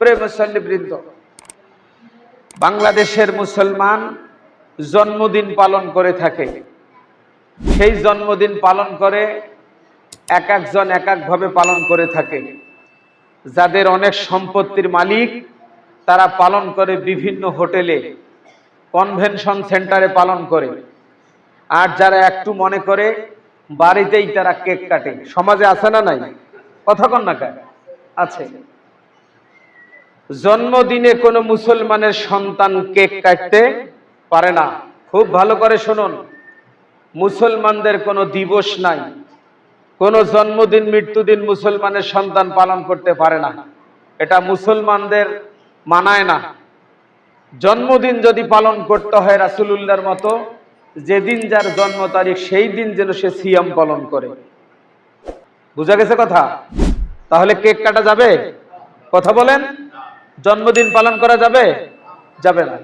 প্রেমসল্লিবৃন্দ বাংলাদেশের মুসলমান জন্মদিন পালন করে থাকে। সেই জন্মদিন পালন করে এক একজন এক একভাবে পালন করে থাকে। যাদের অনেক সম্পত্তির মালিক, তারা পালন করে বিভিন্ন হোটেলে, কনভেনশন সেন্টারে পালন করে। আর যারা একটু মনে করে, বাড়িতেই তারা কেক কাটে। সমাজে আছে না নাই? কথা কন না আছে। জন্মদিনে কোনো মুসলমানের সন্তান কেক কাটতে পারে না। খুব ভালো করে শুনুন। মুসলমানদের কোনো দিবস নাই। কোনো জন্মদিন, মৃত্যুদিন মুসলমানের সন্তান পালন করতে পারে না। এটা মুসলমানদের মানায় না। জন্মদিন যদি পালন করতে হয় রাসুলুল্লাহর মতো, যেদিন যার জন্ম তারিখ, সেই দিন যেন সে সিয়াম পালন করে। বুঝা গেছে কথা? তাহলে কেক কাটা যাবে? কথা বলেন। জন্মদিন পালন করা যাবে? যাবে না।